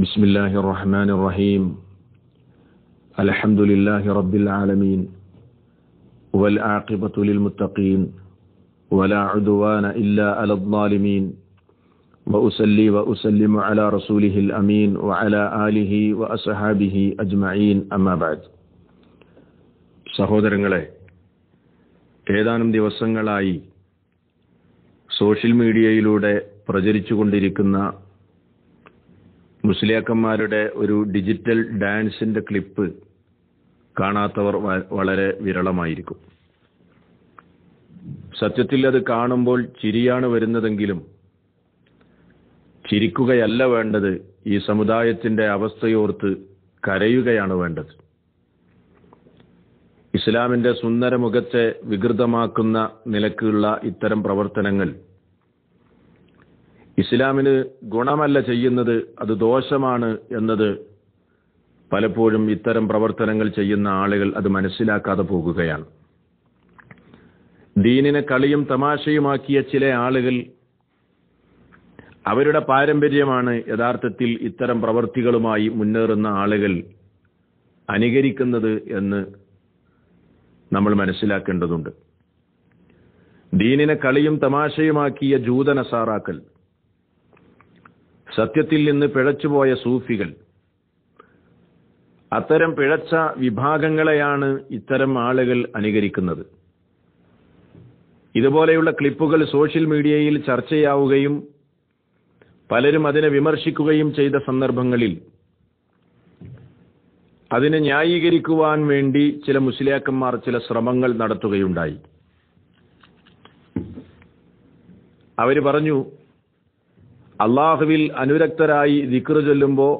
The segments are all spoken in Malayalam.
بسم الله الرحمن الرحيم الحمد لله رب العالمين والعاقبة للمتقين ولا عدوان إلا على الظالمين وأسلي وأسلم على رسوله الأمين وعلى آله وأصحابه أجمعين أما بعد സഹോദരങ്ങളെ ഏതാനും ദിവസങ്ങളായി സോഷ്യൽ മീഡിയയിലൂടെ പ്രചരിച്ചുകൊണ്ടിരിക്കുന്ന മുസ്ലിയാക്കന്മാരുടെ ഒരു ഡിജിറ്റൽ ഡാൻസിന്റെ ക്ലിപ്പ് കാണാത്തവർ വളരെ വിരളമായിരിക്കും. സത്യത്തിൽ അത് കാണുമ്പോൾ ചിരിയാണ് വരുന്നതെങ്കിലും ചിരിക്കുകയല്ല വേണ്ടത് ഈ സമുദായത്തിന്റെ അവസ്ഥയോർത്ത് കരയുകയാണ് വേണ്ടത്. ഇസ്ലാമിന്റെ സുന്ദര മുഖത്തെ വികൃതമാക്കുന്ന നിലക്കുള്ള ഇത്തരം പ്രവർത്തനങ്ങൾ ഇസ്ലാമിന് ഗുണമല്ല ചെയ്യുന്നത് അത് ദോഷമാണ് എന്നത് പലപ്പോഴും ഇത്തരം പ്രവർത്തനങ്ങൾ ചെയ്യുന്ന ആളുകൾ അത് മനസ്സിലാക്കാതെ പോകുകയാണ്. ദീനിനെ കളിയും തമാശയുമാക്കിയ ചില ആളുകൾ അവരുടെ പാരമ്പര്യമാണ് യഥാർത്ഥത്തിൽ ഇത്തരം പ്രവർത്തികളുമായി മുന്നേറുന്ന ആളുകൾ അനുകരിക്കുന്നത് എന്ന് നമ്മൾ മനസ്സിലാക്കേണ്ടതുണ്ട്. ദീനിനെ കളിയും തമാശയുമാക്കിയ ജൂതനസാറാക്കൽ സത്യത്തിൽ നിന്ന് പിഴച്ചുപോയ സൂഫികൾ. അത്തരം പിഴച്ച വിഭാഗങ്ങളെയാണ് ഇത്തരം ആളുകൾ അനുകരിക്കുന്നത്. ഇതുപോലെയുള്ള ക്ലിപ്പുകൾ സോഷ്യൽ മീഡിയയിൽ ചർച്ചയാവുകയും പലരും അതിനെ വിമർശിക്കുകയും ചെയ്ത സന്ദർഭങ്ങളിൽ അതിനെ ന്യായീകരിക്കുവാൻ വേണ്ടി ചില മുസ്ലിയാക്കന്മാർ ചില ശ്രമങ്ങൾ നടത്തുകയുണ്ടായി. അവർ പറഞ്ഞു അള്ളാഹുവിൽ അനുരക്തരായി ദിക്ർ ചൊല്ലുമ്പോൾ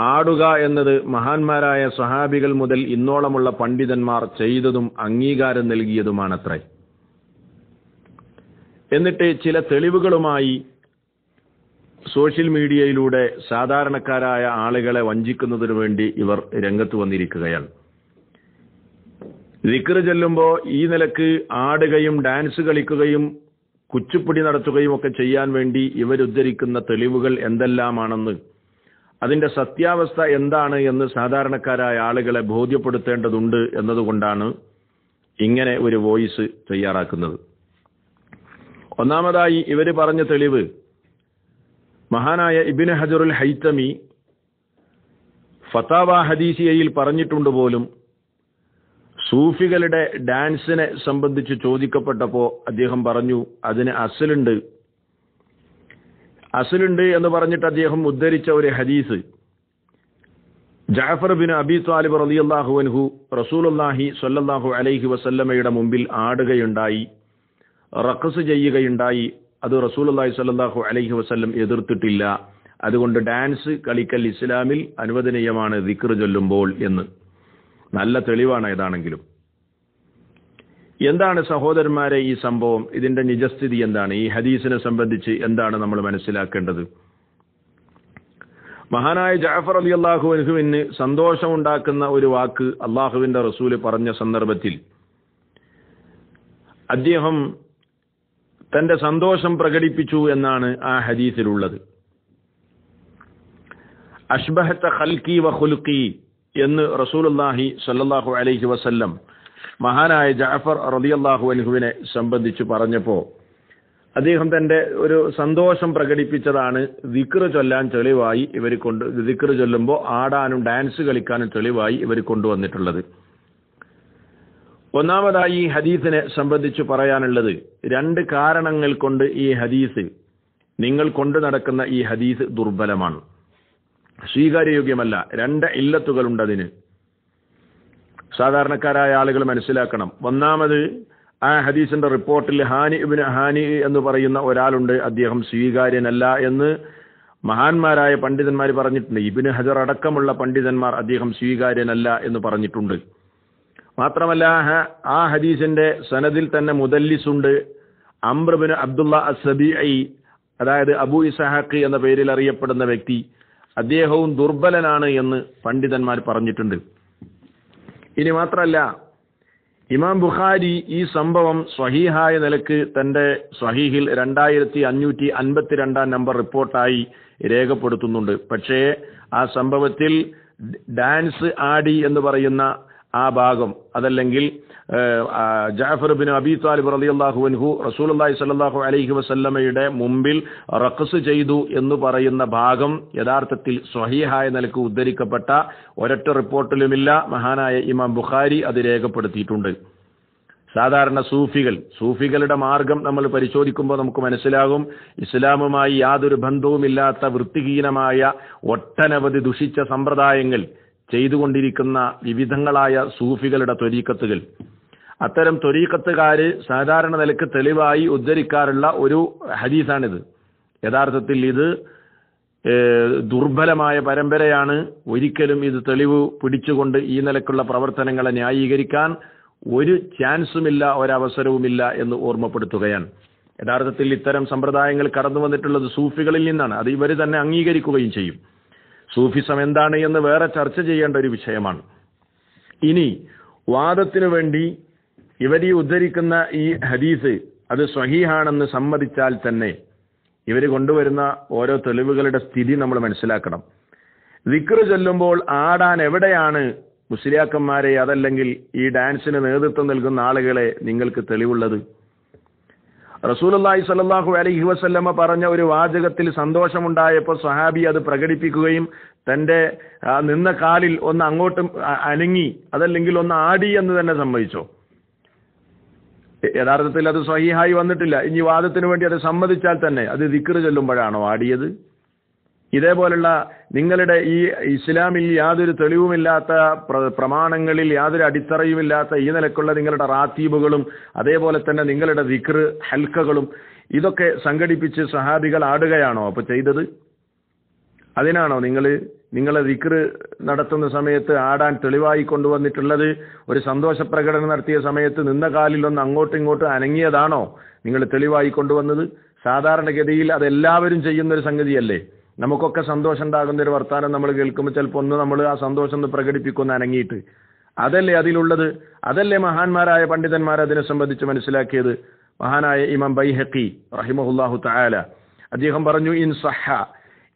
ആടുക എന്നത് മഹാന്മാരായ സഹാബികൾ മുതൽ ഇന്നോളമുള്ള പണ്ഡിതന്മാർ ചെയ്തതും അംഗീകാരം നൽകിയതുമാണത്രേ. എന്നിട്ട് ചില തെളിവുകളുമായി സോഷ്യൽ മീഡിയയിലൂടെ സാധാരണക്കാരായ ആളുകളെ വഞ്ചിക്കുന്നതിനു വേണ്ടി ഇവർ രംഗത്ത് വന്നിരിക്കുകയാണ്. ദിക്ർ ചെല്ലുമ്പോൾ ഈ നിലയ്ക്ക് ആടുകയും ഡാൻസ് കളിക്കുകയും കുച്ചുപ്പിടി നടത്തുകയും ഒക്കെ ചെയ്യാൻ വേണ്ടി ഇവരുദ്ധരിക്കുന്ന തെളിവുകൾ എന്തെല്ലാമാണെന്ന് അതിന്റെ സത്യാവസ്ഥ എന്താണ് എന്ന് സാധാരണക്കാരായ ആളുകളെ ബോധ്യപ്പെടുത്തേണ്ടതുണ്ട് എന്നതുകൊണ്ടാണ് ഇങ്ങനെ ഒരു വോയിസ് തയ്യാറാക്കുന്നത്. ഒന്നാമതായി ഇവർ പറഞ്ഞ തെളിവ് മഹാനായ ഇബിന് ഹജറുൽ ഹൈത്തമി ഫത്താവ ഹദീസിയയിൽ പറഞ്ഞിട്ടുണ്ട് പോലും സൂഫികളുടെ ഡാൻസിനെ സംബന്ധിച്ച് ചോദിക്കപ്പെട്ടപ്പോൾ അദ്ദേഹം പറഞ്ഞു അതിന് അസലുണ്ട്. അസലുണ്ട് എന്ന് പറഞ്ഞിട്ട് അദ്ദേഹം ഉദ്ധരിച്ച ഒരു ഹദീസ്. ജാഫർ ബിൻ അബി താലിബ് റളിയല്ലാഹു അൻഹു റസൂലുള്ളാഹി സൊല്ലാഹു അലൈഹി വസല്ലമയുടെ മുമ്പിൽ ആടുകയുണ്ടായി റക്കസ് ചെയ്യുകയുണ്ടായി. അത് റസൂലുള്ളാഹി സല്ലാഹു അലൈഹി വസല്ലം എതിർത്തിട്ടില്ല. അതുകൊണ്ട് ഡാൻസ് കളിക്കൽ ഇസ്ലാമിൽ അനുവദനീയമാണ് ദിക്ർ ചൊല്ലുമ്പോൾ എന്ന്. നല്ല തെളിവാണ് ഏതാണെങ്കിലും. എന്താണ് സഹോദരന്മാരെ ഈ സംഭവം? ഇതിന്റെ നിജസ്ഥിതി എന്താണ്? ഈ ഹദീസിനെ സംബന്ധിച്ച് എന്താണ് നമ്മൾ മനസ്സിലാക്കേണ്ടത്? മഹാനായ ജാഫർ അലി അൻഹുവിന് സന്തോഷമുണ്ടാക്കുന്ന ഒരു വാക്ക് അള്ളാഹുവിന്റെ റസൂൽ പറഞ്ഞ സന്ദർഭത്തിൽ അദ്ദേഹം തന്റെ സന്തോഷം പ്രകടിപ്പിച്ചു എന്നാണ് ആ ഹദീസിലുള്ളത്. അഷ്ബഹത്ത ഖൽക്കി വ എന്ന് റസൂലുള്ളാഹി സല്ലാഹു അലൈഹി വസല്ലം മഹാനായ ജാഫർ റളിയല്ലാഹു അൻഹുവിനെ സംബന്ധിച്ചു പറഞ്ഞപ്പോൾ അദ്ദേഹം തന്റെ ഒരു സന്തോഷം പ്രകടിപ്പിച്ചതാണ് ദിക്ർ ചൊല്ലാൻ തെളിവായി ഇവർ കൊണ്ട് ദിക്ർ ചൊല്ലുമ്പോൾ ആടാനും ഡാൻസ് കളിക്കാനും തെളിവായി ഇവർ കൊണ്ടുവന്നിട്ടുള്ളത്. ഒന്നാമതായി ഈ ഹദീസിനെ സംബന്ധിച്ച് പറയാനുള്ളത് രണ്ട് കാരണങ്ങൾ കൊണ്ട് ഈ ഹദീസ് നിങ്ങൾ കൊണ്ടു നടക്കുന്ന ഈ ഹദീസ് ദുർബലമാണ്. സ്വീകാര്യയോഗ്യമല്ല. രണ്ട് ഇല്ലത്തുകളുണ്ട് അതിന് സാധാരണക്കാരായ ആളുകൾ മനസ്സിലാക്കണം. ഒന്നാമത് ആ ഹദീസിന്റെ റിപ്പോർട്ടിൽ ഹാനി ഇബിന് ഹാനി എന്ന് പറയുന്ന ഒരാളുണ്ട്. അദ്ദേഹം സ്വീകാര്യനല്ല എന്ന് മഹാന്മാരായ പണ്ഡിതന്മാർ പറഞ്ഞിട്ടുണ്ട്. ഇബിന് ഹജർ അടക്കമുള്ള പണ്ഡിതന്മാർ അദ്ദേഹം സ്വീകാര്യനല്ല എന്ന് പറഞ്ഞിട്ടുണ്ട്. മാത്രമല്ല ആ ഹദീസിന്റെ സനദിൽ തന്നെ മുദല്ലിസുണ്ട്. അംബ്രബിന് അബ്ദുള്ള അസബി അതായത് അബു ഇസഹാഖ് എന്ന പേരിൽ അറിയപ്പെടുന്ന വ്യക്തി. അദ്ദേഹവും ദുർബലനാണ് എന്ന് പണ്ഡിതന്മാർ പറഞ്ഞിട്ടുണ്ട്. ഇനി മാത്രമല്ല ഇമാം ബുഖാരി ഈ സംഭവം സ്വഹീഹായ നിലയ്ക്ക് തന്റെ സ്വഹീഹിൽ രണ്ടായിരത്തി അഞ്ഞൂറ്റി അൻപത്തിരണ്ടാം നമ്പർ റിപ്പോർട്ടായി രേഖപ്പെടുത്തുന്നുണ്ട്. പക്ഷേ ആ സംഭവത്തിൽ ഡാൻസ് ആടി എന്ന് പറയുന്ന ആ ഭാഗം. അതല്ലെങ്കിൽ ജാഫർ ബിൻ അബി താലിബ് റളിയല്ലാഹു അൻഹു റസൂലുള്ളാഹി സ്വല്ലല്ലാഹു അലൈഹി വസല്ലമയുടെ മുമ്പിൽ റഖസ് ചെയ്തു എന്ന് പറയുന്ന ഭാഗം യഥാർത്ഥത്തിൽ സ്വഹീഹായ നിലയ്ക്ക് ഉദ്ധരിക്കപ്പെട്ട ഒരൊറ്റ റിപ്പോർട്ടിലുമില്ല. മഹാനായ ഇമാം ബുഖാരി അത് രേഖപ്പെടുത്തിയിട്ടുണ്ട്. സാധാരണ സൂഫികൾ സൂഫികളുടെ മാർഗം നമ്മൾ പരിശോധിക്കുമ്പോൾ നമുക്ക് മനസ്സിലാകും. ഇസ്ലാമുമായി യാതൊരു ബന്ധവുമില്ലാത്ത വൃത്തിഹീനമായ ഒട്ടനവധി ദുഷിച്ച സമ്പ്രദായങ്ങൾ ചെയ്തുകൊണ്ടിരിക്കുന്ന വിവിധങ്ങളായ സൂഫികളുടെ ത്വരീക്കത്തുകൾ. അത്തരം ത്വരീക്കത്തുകാര് സാധാരണ നിലയ്ക്ക് തെളിവായി ഉദ്ധരിക്കാറുള്ള ഒരു ഹദീസാണിത്. യഥാർത്ഥത്തിൽ ഇത് ദുർബലമായ പരമ്പരയാണ്. ഒരിക്കലും ഇത് തെളിവ് പിടിച്ചുകൊണ്ട് ഈ നിലക്കുള്ള പ്രവർത്തനങ്ങളെ ന്യായീകരിക്കാൻ ഒരു ചാൻസുമില്ല ഒരവസരവുമില്ല എന്ന് ഓർമ്മപ്പെടുത്തുകയാണ്. യഥാർത്ഥത്തിൽ ഇത്തരം സമ്പ്രദായങ്ങൾ കടന്നു വന്നിട്ടുള്ളത് സൂഫികളിൽ നിന്നാണ്. അത് ഇവർ തന്നെ അംഗീകരിക്കുകയും ചെയ്യും. സൂഫിസം എന്താണ് എന്ന് വേറെ ചർച്ച ചെയ്യേണ്ട ഒരു വിഷയമാണ്. ഇനി വാദത്തിനു വേണ്ടി ഇവരീ ഉദ്ധരിക്കുന്ന ഈ ഹദീസ് അത് സ്വഹീഹാണെന്ന് സമ്മതിച്ചാൽ തന്നെ ഇവർ കൊണ്ടുവരുന്ന ഓരോ തെളിവുകളുടെ സ്ഥിതി നമ്മൾ മനസ്സിലാക്കണം. വിക്രു ചൊല്ലുമ്പോൾ ആടാൻ എവിടെയാണ് മുസ്ലിയാക്കന്മാരെ അതല്ലെങ്കിൽ ഈ ഡാൻസിന് നേതൃത്വം നൽകുന്ന ആളുകളെ നിങ്ങൾക്ക് തെളിവുള്ളത്? റസൂലുള്ളാഹി സ്വല്ലല്ലാഹു അലഹി വസല്ലമ്മ പറഞ്ഞ ഒരു വാചകത്തിൽ സന്തോഷമുണ്ടായപ്പോൾ സ്വഹാബി അത് പ്രകടിപ്പിക്കുകയും തന്റെ നിന്ന കാലിൽ ഒന്ന് അങ്ങോട്ടും അനങ്ങി അതല്ലെങ്കിൽ ഒന്ന് ആടി എന്ന് തന്നെ സമ്മതിച്ചോ? യഥാർത്ഥത്തിൽ അത് സഹിഹായി വന്നിട്ടില്ല. ഇനി വാദത്തിന് വേണ്ടി അത് സമ്മതിച്ചാൽ തന്നെ അത് ദിക്കറ് ചൊല്ലുമ്പോഴാണോ ആടിയത്? ഇതേപോലുള്ള നിങ്ങളുടെ ഈ ഇസ്ലാമിൽ യാതൊരു തെളിവുമില്ലാത്ത പ്രമാണങ്ങളിൽ യാതൊരു അടിത്തറയുമില്ലാത്ത ഈ നിലക്കുള്ള നിങ്ങളുടെ റാത്തീബുകളും അതേപോലെ തന്നെ നിങ്ങളുടെ ദിക്ർ ഹൽക്കകളും ഇതൊക്കെ സംഘടിപ്പിച്ച് സഹാബികൾ ആടുകയാണോ അപ്പൊ ചെയ്തത്? അതിനാണോ നിങ്ങൾ നിങ്ങളെ ദിക്ർ നടത്തുന്ന സമയത്ത് ആടാൻ തെളിവായി കൊണ്ടുവന്നിട്ടുള്ളത്? ഒരു സന്തോഷ പ്രകടനം നടത്തിയ സമയത്ത് നിന്ന കാലിൽ ഒന്ന് അങ്ങോട്ടും ഇങ്ങോട്ടും അനങ്ങിയതാണോ നിങ്ങൾ തെളിവായി കൊണ്ടുവന്നത്? സാധാരണഗതിയിൽ അതെല്ലാവരും ചെയ്യുന്ന ഒരു സംഗതിയല്ലേ? നമുക്കൊക്കെ സന്തോഷം ഉണ്ടാകുന്ന ഒരു വർത്താനം നമ്മൾ കേൾക്കുമ്പോൾ ചിലപ്പോൾ ഒന്ന് നമ്മൾ ആ സന്തോഷം ഒന്ന് പ്രകടിപ്പിക്കുന്ന അനങ്ങിയിട്ട്. അതല്ലേ അതിലുള്ളത്? അതല്ലേ മഹാന്മാരായ പണ്ഡിതന്മാർ അതിനെ സംബന്ധിച്ച് മനസ്സിലാക്കിയത്? മഹാനായ ഇമാം ബൈഹക്കി റഹിമഹുല്ലാഹു തായാല അദ്ദേഹം പറഞ്ഞു ഇൻ സഹ.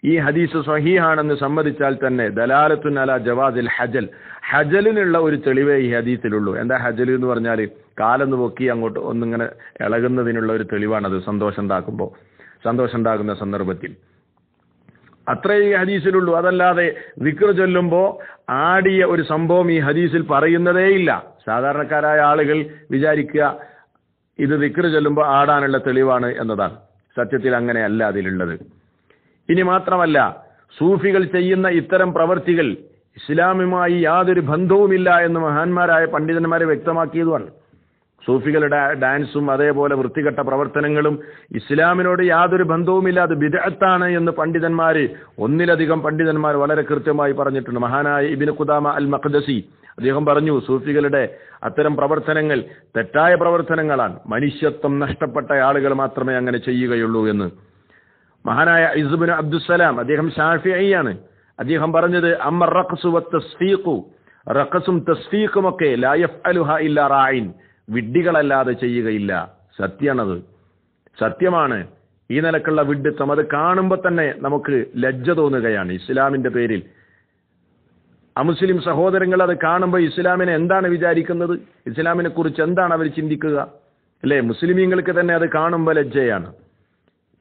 ഈ ഹദീസ് സ്വഹീഹാണെന്ന് സമ്മതിച്ചാൽ തന്നെ ദലാലത്തുൻ അല ജവാദിൽ ഹജൽ. ഹജലിനുള്ള ഒരു തെളിവേ ഈ ഹദീസിലുള്ളൂ. എന്താ ഹജൽ എന്ന് പറഞ്ഞാൽ കാലൊന്ന് പൊക്കി അങ്ങോട്ട് ഒന്നിങ്ങനെ ഇളകുന്നതിനുള്ള ഒരു തെളിവാണത് സന്തോഷം ഉണ്ടാക്കുമ്പോൾ സന്തോഷം ഉണ്ടാകുന്ന സന്ദർഭത്തിൽ. അത്രേ ഈ ഹദീസിലുള്ളൂ. അതല്ലാതെ വിക്ര ചൊല്ലുമ്പോൾ ആടിയ ഒരു സംഭവം ഈ ഹദീസിൽ പറയുന്നതേയില്ല സാധാരണക്കാരായ ആളുകൾ വിചാരിക്കുക ഇത് വിക്ര ചൊല്ലുമ്പോൾ ആടാനുള്ള തെളിവാണ് എന്നതാണ്. സത്യത്തിൽ അങ്ങനെയല്ല അതിലുള്ളത്. ഇനി മാത്രമല്ല സൂഫികൾ ചെയ്യുന്ന ഇത്തരം പ്രവർത്തികൾ ഇസ്ലാമുമായി യാതൊരു ബന്ധവുമില്ല എന്ന് മഹാന്മാരായ പണ്ഡിതന്മാരെ വ്യക്തമാക്കിയതുമാണ്. സൂഫികളുടെ ഡാൻസും അതേപോലെ വൃത്തികെട്ട പ്രവർത്തനങ്ങളും ഇസ്ലാമിനോട് യാതൊരു ബന്ധവുമില്ല അത് ബിദഅത്താണ് എന്ന് പണ്ഡിതന്മാർ ഒന്നിലധികം പണ്ഡിതന്മാർ വളരെ കൃത്യമായി പറഞ്ഞിട്ടുണ്ട്. മഹാനായ ഇബിന് ഖുദാമ അൽ മഖ്ദസി അദ്ദേഹം പറഞ്ഞു സൂഫികളുടെ അത്തരം പ്രവർത്തനങ്ങൾ തെറ്റായ പ്രവർത്തനങ്ങളാണ്. മനുഷ്യത്വം നഷ്ടപ്പെട്ട ആളുകൾ മാത്രമേ അങ്ങനെ ചെയ്യുകയുള്ളൂ എന്ന്. മഹാനായ ഇസുബിൻ അബ്ദുസലാം അദ്ദേഹം ഷാഫിയാണ് അദ്ദേഹം പറഞ്ഞത് അമ്മ റഖ്സു റഖസും തസ്ഫീഖും. ഒക്കെ ലാ യഫ്അലുഹാ ഇല്ലാ റായിൻ വിഡ്ഢികളല്ലാതെ ചെയ്യുകയില്ല. സത്യമാണത്. സത്യമാണ്. ഈ നിലക്കുള്ള വിഡ്ഢിത്വം അത് കാണുമ്പോൾ തന്നെ നമുക്ക് ലജ്ജ തോന്നുകയാണ് ഇസ്ലാമിന്റെ പേരിൽ. അമുസ്ലിം സഹോദരങ്ങൾ അത് കാണുമ്പോൾ ഇസ്ലാമിനെ എന്താണ് വിചാരിക്കുന്നത്? ഇസ്ലാമിനെ കുറിച്ച് എന്താണ് അവർ ചിന്തിക്കുക? അല്ലേ? മുസ്ലിമീങ്ങൾക്ക് തന്നെ അത് കാണുമ്പോൾ ലജ്ജയാണ്.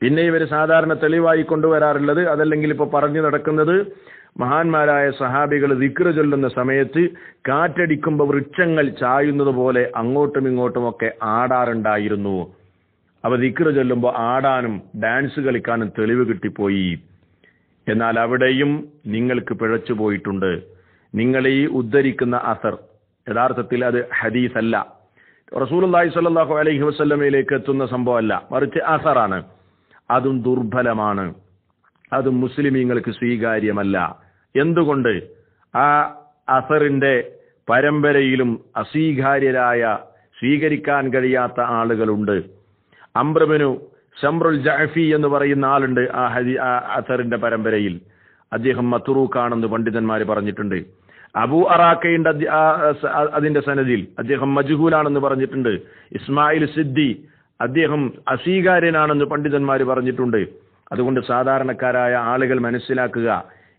പിന്നെ ഇവർ സാധാരണ തെളിവായി കൊണ്ടുവരാറുള്ളത് അതല്ലെങ്കിൽ ഇപ്പോൾ പറഞ്ഞു നടക്കുന്നത് മഹാന്മാരായ സഹാബികൾ ദിക്ർ ചൊല്ലുന്ന സമയത്ത് കാറ്റടിക്കുമ്പോൾ വൃക്ഷങ്ങൾ ചായുന്നത് പോലെ അങ്ങോട്ടും ഇങ്ങോട്ടും ഒക്കെ ആടാറുണ്ടായിരുന്നു. അവ ദിക്ർ ചൊല്ലുമ്പോൾ ആടാനും ഡാൻസ് കളിക്കാനും തെളിവ് കിട്ടിപ്പോയി. എന്നാൽ അവിടെയും നിങ്ങൾക്ക് പിഴച്ചു പോയിട്ടുണ്ട്. നിങ്ങളെ ഈ ഉദ്ധരിക്കുന്ന അസർ യഥാർത്ഥത്തിൽ അത് ഹദീസ് അല്ല റസൂലുള്ളാഹി സ്വല്ലല്ലാഹു അലൈഹി വസ്ലമയിലേക്ക് എത്തുന്ന സംഭവമല്ല. മറിച്ച് അസറാണ്. അതും ദുർബലമാണ്. അതും മുസ്ലിമീങ്ങൾക്ക് സ്വീകാര്യമല്ല. എന്തുകൊണ്ട്? ആ അസറിന്റെ പരമ്പരയിലും അസ്വീകാര്യരായ സ്വീകരിക്കാൻ കഴിയാത്ത ആളുകളുണ്ട്. അംബ്രബിനു ഷംറുൽ ജഅഫി എന്ന് പറയുന്ന ആളുണ്ട് ആ ഹദി ആ അസറിന്റെ പരമ്പരയിൽ. അദ്ദേഹം മത്തുറൂക്കാണെന്ന് പണ്ഡിതന്മാർ പറഞ്ഞിട്ടുണ്ട്. അബു ആ, അതിന്റെ സനദിൽ അദ്ദേഹം മജുഹൂലാണെന്ന് പറഞ്ഞിട്ടുണ്ട്. ഇസ്മായിൽ സിദ്ദി അദ്ദേഹം അസ്വീകാര്യനാണെന്ന് പണ്ഡിതന്മാർ പറഞ്ഞിട്ടുണ്ട്. അതുകൊണ്ട് സാധാരണക്കാരായ ആളുകൾ മനസ്സിലാക്കുക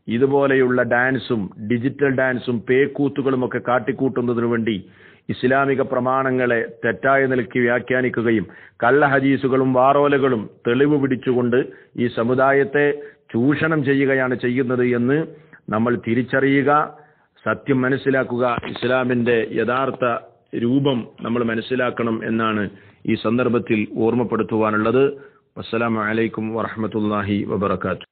ഇതുപോലെയുള്ള ഡാൻസും ഡിജിറ്റൽ ഡാൻസും പേക്കൂത്തുകളും ഒക്കെ കാട്ടിക്കൂട്ടുന്നതിനു വേണ്ടി ഇസ്ലാമിക പ്രമാണങ്ങളെ തെറ്റായ നിലയ്ക്ക് വ്യാഖ്യാനിക്കുകയും കള്ള ഹദീസുകളും വാറോലകളും തെളിവ് പിടിച്ചുകൊണ്ട് ഈ സമുദായത്തെ ചൂഷണം ചെയ്യുകയാണ് ചെയ്യുന്നത് എന്ന് നമ്മൾ തിരിച്ചറിയുക സത്യം മനസ്സിലാക്കുക ഇസ്ലാമിന്റെ യഥാർത്ഥ രൂപം നമ്മൾ മനസ്സിലാക്കണം എന്നാണ് ഈ സന്ദർഭത്തിൽ ഓർമ്മപ്പെടുത്തുവാനുള്ളത്. അസ്സലാമു അലൈക്കും വറഹ്മത്തുള്ളാഹി വബറകാതുഹു.